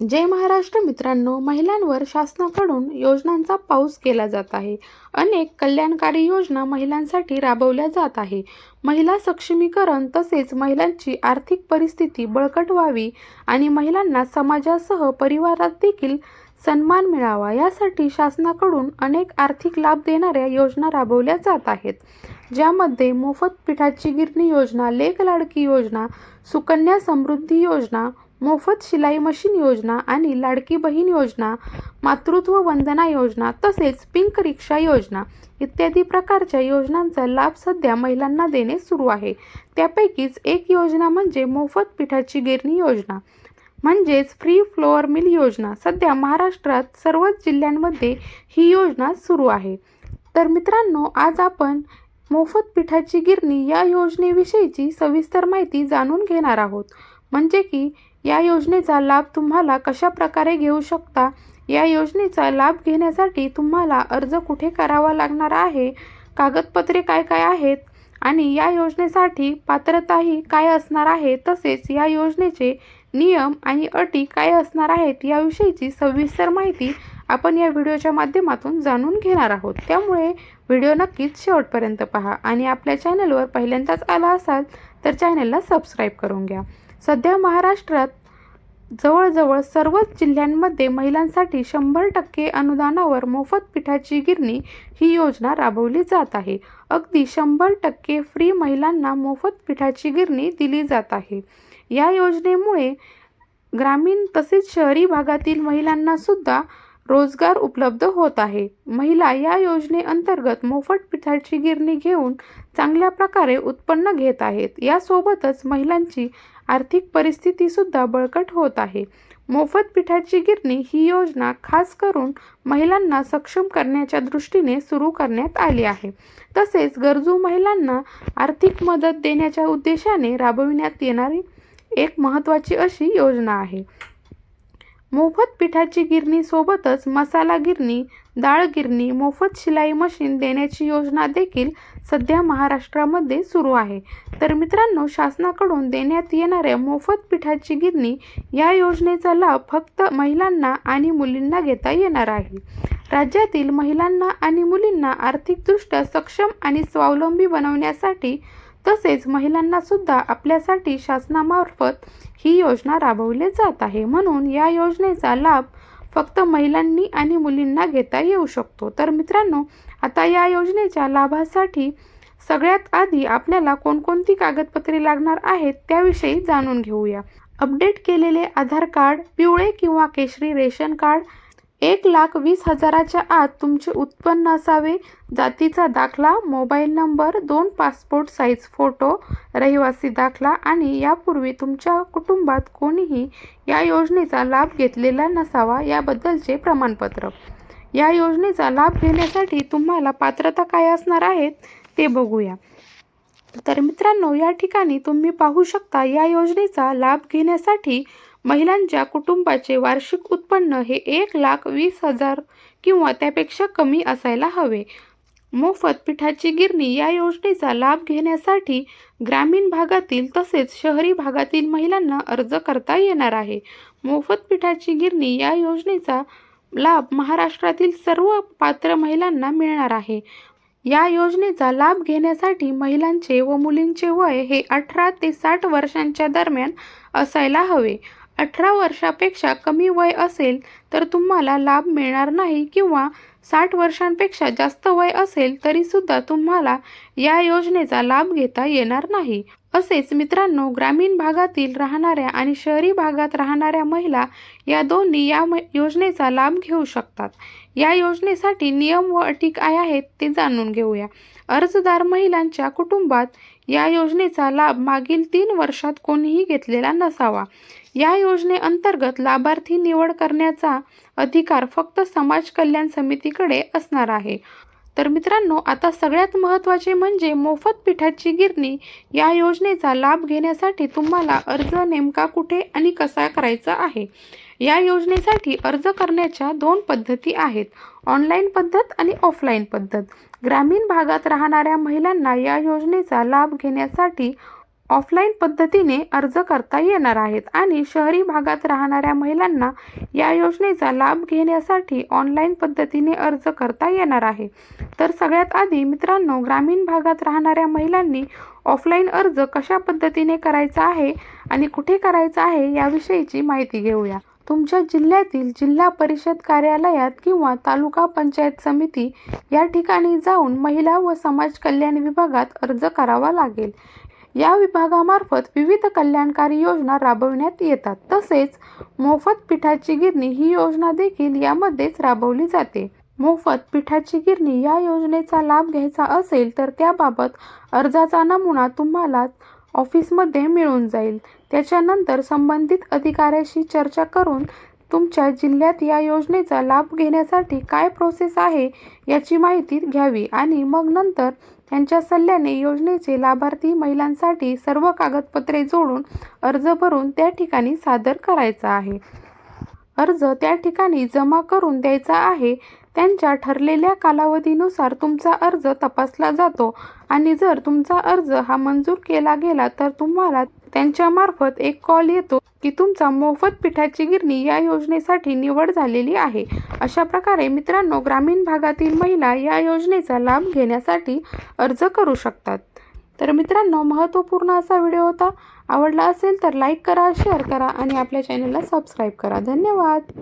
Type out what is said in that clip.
जय महाराष्ट्र मित्रांनो महिलांवर शासनाकडून योजनांचा पाऊस केला जात आहे. अनेक कल्याणकारी योजना महिलांसाठी राबवल्या जात आहे. महिला सक्षमीकरण तसेच महिलांची आर्थिक परिस्थिती बळकट व्हावी आणि महिलांना समाजासह परिवारात देखील सन्मान मिळावा यासाठी शासनाकडून अनेक आर्थिक लाभ देणाऱ्या योजना राबवल्या जात आहेत. ज्यामध्ये मोफत पिठाची गिरणी योजना लेक लाडकी योजना सुकन्या समृद्धी योजना मोफत शिलाई मशीन योजना आणि लाडकी बहीण योजना मातृत्व वंदना योजना तसेच पिंक रिक्षा योजना इत्यादी प्रकारच्या योजनांचा लाभ सध्या महिलांना देणे सुरू आहे. त्यापैकीच एक योजना म्हणजे मोफत पिठाची गिरणी योजना म्हणजेच फ्री फ्लोअर मिल योजना. सध्या महाराष्ट्रात सर्वच जिल्ह्यांमध्ये ही योजना सुरू आहे. तर मित्रांनो आज आपण मोफत पिठाची गिरणी या योजनेविषयीची सविस्तर माहिती जाणून घेणार आहोत. म्हणजे की या योजनेचा लाभ तुम्हाला कशा प्रकारे घेऊ शकता? या योजनेचा लाभ घेण्यासाठी तुम्हाला अर्ज कुठे करावा लागणार आहे? कागदपत्रे काय काय आहेत? आणि या योजनेसाठी पात्रताही काय असणार आहे? तसेच या योजनेचे नियम आणि अटी काय असणार आहेत? याविषयीची सविस्तर माहिती आपण या व्हिडिओच्या माध्यमातून जाणून घेणार आहोत. त्यामुळे व्हिडिओ नक्कीच शेवटपर्यंत पहा आणि आपल्या चॅनलवर पहिल्यांदाच आला असाल तर चॅनलला सबस्क्राईब करून घ्या. सध्या महाराष्ट्रात जवळजवळ सर्वच जिल्ह्यांमध्ये महिलांसाठी शंभर टक्के अनुदानावर मोफत पिठाची गिरणी ही योजना राबवली जात आहे. अगदी शंभर टक्के फ्री महिलांना मोफत पिठाची गिरणी दिली जात आहे. या योजनेमुळे ग्रामीण तसेच शहरी भागातील महिलांना सुद्धा रोजगार उपलब्ध होत आहे. महिला या योजनेअंतर्गत मोफत पिठाची गिरणी घेऊन चांगल्या प्रकारे उत्पन्न घेत आहेत. यासोबतच महिलांची आर्थिक परिस्थितीसुद्धा बळकट होत आहे. मोफत पिठाची गिरणी ही योजना खास करून महिलांना सक्षम करण्याच्या दृष्टीने सुरू करण्यात आली आहे. तसेच गरजू महिलांना आर्थिक मदत देण्याच्या उद्देशाने राबविण्यात येणारी एक महत्त्वाची अशी योजना आहे. मोफत पिठाची गिरणी सोबतच मसाला गिरणी डाळ गिरणी मोफत शिलाई मशीन देण्याची योजना देखील सध्या महाराष्ट्रामध्ये सुरू आहे. तर मित्रांनो शासनाकडून देण्यात येणाऱ्या मोफत पिठाची गिरणी या योजनेचा लाभ फक्त महिलांना आणि मुलींना घेता येणार आहे. राज्यातील महिलांना आणि मुलींना आर्थिकदृष्ट्या सक्षम आणि स्वावलंबी बनवण्यासाठी तसेच महिलांना सुद्धा आपल्यासाठी शासनामार्फत ही योजना राबवली जात आहे. म्हणून या योजनेचा लाभ फक्त महिलांनी आणि मुलींना घेता येऊ शकतो. तर मित्रांनो आता या योजनेच्या लाभासाठी सगळ्यात आधी आपल्याला कोणकोणती कागदपत्रे लागणार आहेत त्याविषयी जाणून घेऊया. अपडेट केलेले आधार कार्ड पिवळे किंवा केशरी रेशन कार्ड एक लाख वीस हजाराच्या आत तुमचे उत्पन्न असावे. जातीचा दाखला मोबाईल नंबर दोन पासपोर्ट साईज फोटो रहिवासी दाखला आणि यापूर्वी तुमच्या कुटुंबात कोणीही या योजनेचा लाभ घेतलेला नसावा याबद्दलचे प्रमाणपत्र. या योजनेचा लाभ घेण्यासाठी तुम्हाला पात्रता काय असणार आहेत ते बघूया. तर मित्रांनो या ठिकाणी तुम्ही पाहू शकता या योजनेचा लाभ घेण्यासाठी महिलांच्या कुटुंबाचे वार्षिक उत्पन्न हे एक लाख वीस हजार किंवा त्यापेक्षा कमी असायला हवे. मोफत पिठाची गिरणी या योजनेचा लाभ घेण्यासाठी ग्रामीण भागातील तसेच शहरी भागातील महिलांना अर्ज करता येणार आहे. मोफत पिठाची गिरणी या योजनेचा लाभ महाराष्ट्रातील सर्व पात्र महिलांना मिळणार आहे. या योजनेचा लाभ घेण्यासाठी महिलांचे व मुलींचे वय हे अठरा ते साठ वर्षांच्या दरम्यान असायला हवे. अठरा वर्षापेक्षा कमी वय असेल तर तुम्हाला लाभ मिळणार नाही किंवा साठ वर्षांपेक्षा जास्त वय असेल तरीसुद्धा तुम्हाला या योजनेचा लाभ घेता येणार नाही. असेच मित्रांनो ग्रामीण भागातील राहणाऱ्या आणि शहरी भागात राहणाऱ्या महिला या दोन्ही या योजनेचा लाभ घेऊ शकतात. या योजनेसाठी नियम व अटी काय आहेत ते जाणून घेऊया. अर्जदार महिलांच्या कुटुंबात या योजनेचा लाभ मागील तीन वर्षात कोणीही घेतलेला नसावा. या योजनेअंतर्गत लाभार्थी निवड करण्याचा अधिकार फक्त समाज कल्याण समितीकडे असणार आहे. तर मित्रांनो आता सगळ्यात महत्त्वाचे म्हणजे मोफत पिठाची गिरणी या योजनेचा लाभ घेण्यासाठी तुम्हाला अर्ज नेमका कुठे आणि कसा करायचा आहे? या योजनेसाठी अर्ज करण्याच्या दोन पद्धती आहेत. ऑनलाईन पद्धत आणि ऑफलाईन पद्धत. ग्रामीण भागात राहणाऱ्या महिलांना या योजनेचा लाभ घेण्यासाठी ऑफलाईन पद्धतीने अर्ज करता येणार आहेत आणि शहरी भागात राहणाऱ्या महिलांना या योजनेचा लाभ घेण्यासाठी ऑनलाईन पद्धतीने अर्ज करता येणार आहे. तर सगळ्यात आधी मित्रांनो ग्रामीण भागात राहणाऱ्या महिलांनी ऑफलाईन अर्ज कशा पद्धतीने करायचा आहे आणि कुठे करायचा आहे याविषयीची माहिती घेऊया. तुमच्या जिल्ह्यातील जिल्हा परिषद कार्यालयात किंवा तालुका पंचायत समिती या ठिकाणी जाऊन महिला व समाज कल्याण विभागात अर्ज करावा लागेल. या विभागामार्फत विविध कल्याणकारी योजना राबविण्यात येतात. तसेच मोफत पिठाची गिरणी ही योजना देखील यामध्येच राबवली जाते. मोफत पिठाची गिरणी या योजनेचा लाभ घ्यायचा असेल तर त्याबाबत अर्जाचा नमुना तुम्हाला ऑफिसमध्ये मिळून जाईल. त्याच्यानंतर संबंधित अधिकाऱ्याशी चर्चा करून तुमच्या जिल्ह्यात या योजनेचा लाभ घेण्यासाठी काय प्रोसेस आहे याची माहिती घ्यावी आणि मग नंतर त्यांच्या सल्ल्याने योजनेचे लाभार्थी महिलांसाठी सर्व कागदपत्रे जोडून अर्ज भरून त्या ठिकाणी सादर करायचा आहे. अर्ज त्या ठिकाणी जमा करून द्यायचा आहे. त्यांच्या ठरलेल्या कालावधीनुसार तुमचा अर्ज तपासला जातो आणि जर तुमचा अर्ज हा मंजूर केला गेला तर तुम्हाला त्यांच्यामार्फत एक कॉल येतो की तुमचा मोफत पिठाची गिरणी या योजनेसाठी निवड झालेली आहे. अशा प्रकारे मित्रांनो ग्रामीण भागातील महिला या योजनेचा लाभ घेण्यासाठी अर्ज करू शकतात. तर मित्रांनो महत्त्वपूर्ण असा व्हिडिओ होता. आवडला असेल तर लाईक करा शेअर करा आणि आपल्या चॅनलला सबस्क्राईब करा. धन्यवाद!